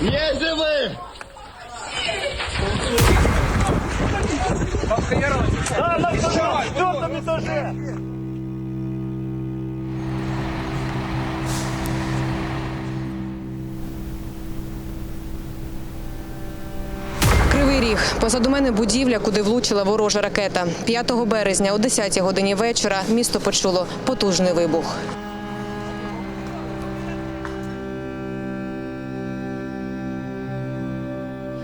Є живий! Кривий ріг. Позаду мене будівля, куди влучила ворожа ракета. 5 березня о 10 годині вечора місто почуло потужний вибух.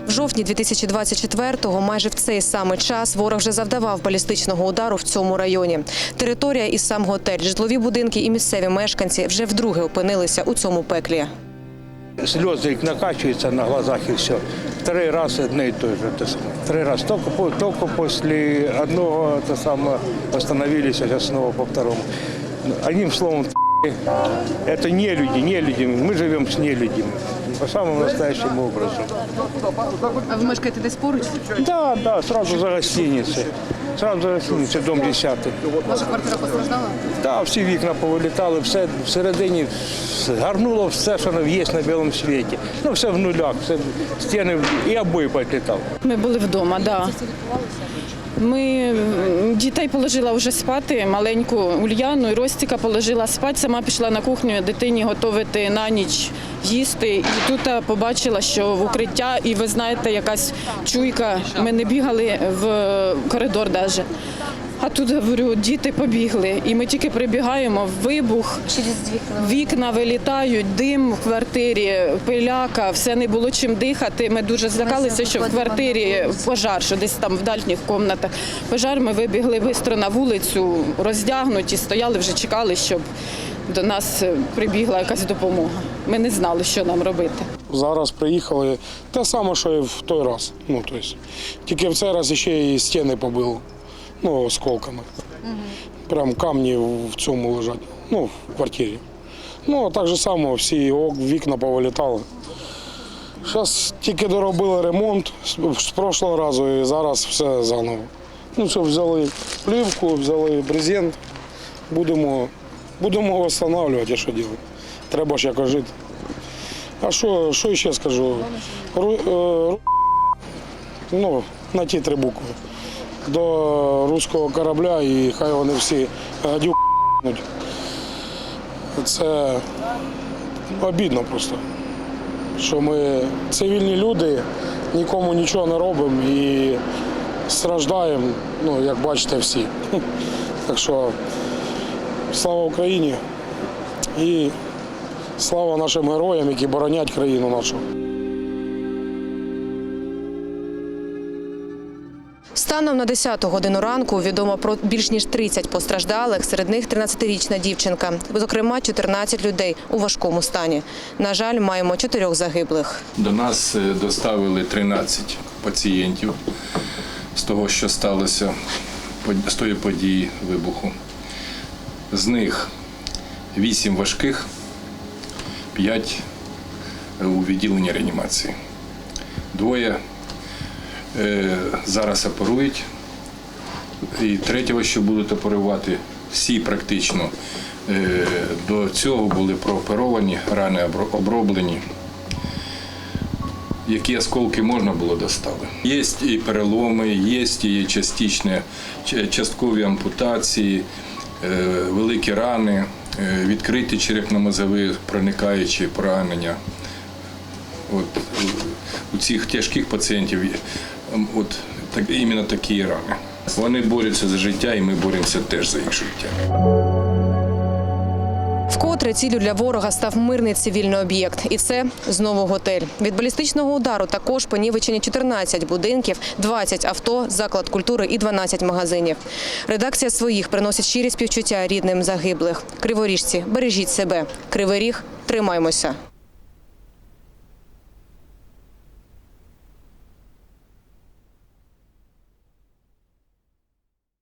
В жовтні 2024-го, майже в цей самий час, ворог вже завдавав балістичного удару в цьому районі. Територія і сам готель, житлові будинки і місцеві мешканці вже вдруге опинилися у цьому пеклі. Слезы их накачиваются на глазах и все. Второй раз одне и то же. Это самое. Второй раз. Только, по- только после одного это самое, остановились, а сейчас снова по второму. Одним словом, это не люди, не люди. Мы живем с нелюдями. По самому настоящему образу. А вы мешкаєте десь поруч? Да, да, сразу за гостиницей. Сразу за гостиницей, дом 10. Ваша квартира постраждала? Да, всі вікна повилітали, все всередині гарнуло все, що є на білому світі. Ну, все в нулях, все, стіни і обої підлітали. Ми були вдома, да. Ми дітей положила вже спати, маленьку Ульяну і Ростіка положила спати, сама пішла на кухню дитині готувати на ніч їсти. І тут побачила, що в укриття, і ви знаєте, якась чуйка. Ми не бігали в коридор навіть. А тут говорю, діти побігли, і ми тільки прибігаємо, вибух, вікна вилітають, дим в квартирі, пиляка, все не було чим дихати. Ми дуже злякалися, що в квартирі пожар, що десь там в дальніх кімнатах пожар. Ми вибігли швидко на вулицю, роздягнуті, стояли, вже чекали, щоб до нас прибігла якась допомога. Ми не знали, що нам робити. Зараз приїхали те саме, що і в той раз. Ну, тобто, тільки в цей раз ще і стіни побило, ну, осколками. Прям камні в цьому лежать, ну, в квартирі. Ну, а так же само всі вікна повилітали. Зараз тільки доробили ремонт з, прошлого разу і зараз все заново. Ну, що взяли плівку, взяли брезент, будемо, будемо встановлювати, а що робити. Треба ж якось жити. А що, що ще скажу? Ру, е, ну, на ті три букви. До руського корабля і хай вони всі гадю. Це обідно просто. Що ми цивільні люди, нікому нічого не робимо і страждаємо, ну, як бачите, всі. Так що слава Україні і Слава нашим героям, які боронять країну нашу. Станом на 10 годину ранку відомо про більш ніж 30 постраждалих, серед них 13-річна дівчинка, зокрема 14 людей у важкому стані. На жаль, маємо чотирьох загиблих. До нас е, доставили 13 пацієнтів з того, що сталося з тої події вибуху. З них 8 важких, 5 у відділенні реанімації. Двоє зараз оперують, і третього, що будуть оперувати, всі практично е, до цього були прооперовані, рани оброблені які осколки можна було доставити. Є і переломи, є і частичні, часткові ампутації, е, великі рани, е, відкриті черепно-мозові проникаючі поранення. От, е, у цих тяжких пацієнтів от, так, іменно такі рани. Вони борються за життя, і ми боремося теж за їх життя. Вкотре ціллю для ворога став мирний цивільний об'єкт, і це знову готель. Від балістичного удару також понівечені 14 будинків, 20 авто, заклад культури і 12 магазинів. Редакція своїх приносить щирі співчуття рідним загиблих. Криворіжці, бережіть себе. Кривий ріг, тримаймося.